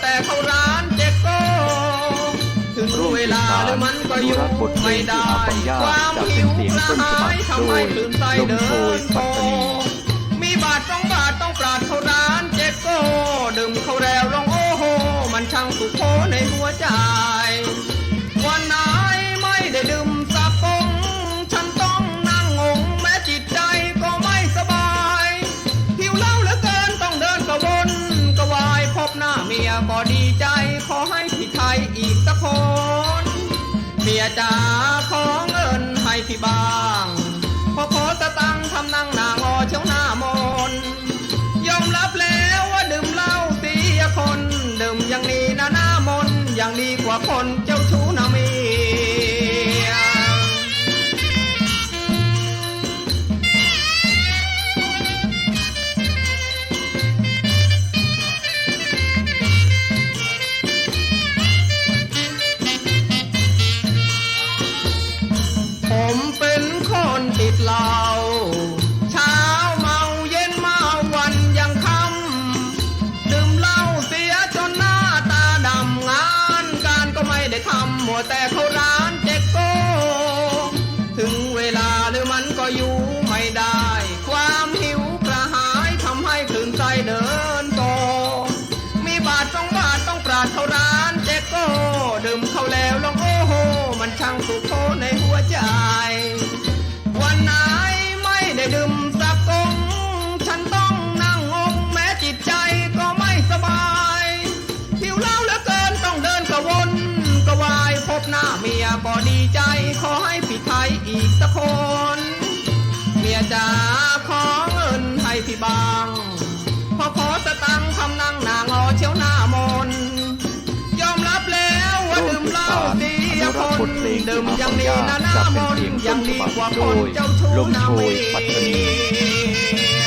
แต่เข้าร้านเจ๊โก้ถึงเวลาหรือมันก็ยุ่งไม่ได้ ความหิวกระหายทำให้ลืมใจเดินโค มียก็ดีใจขอให้พี่ไทยอีกสักคน เมียจ๋าขอเงินให้พี่บ้างพอขอสตังทำนั่งหน้างอเช้าหน้ามนยอมรับแล้วว่าดื่มเหล้าเสียคน ดื่มอย่างนี้นะหน้ามนอย่างดีกว่าคนจ แต่เขาร้านเจ๊กโก้ถึงเวลาหรือมันก็อยู่ไม่ได้ ความหิวกระหายทำให้คลื่นใจเดินโต มีบาทต้องบาทต้องปราดเขาร้านเจ๊กโก้ดื่มเข้าแล้วลองโอ้โห มันช่างสุข ใจขอให้พี่ไทยอีกสักคน เมียจ๋าขอเงินให้พี่บางพอขอสตังค์ทำนั่งหนางอเชียวหน้ามน ยอมรับแล้วว่าดื่มเหล้าเสียคนดื่มอย่างนี้นะหน้ามนต์อย่างดีกว่าคนเจ้าชู้นะเมีย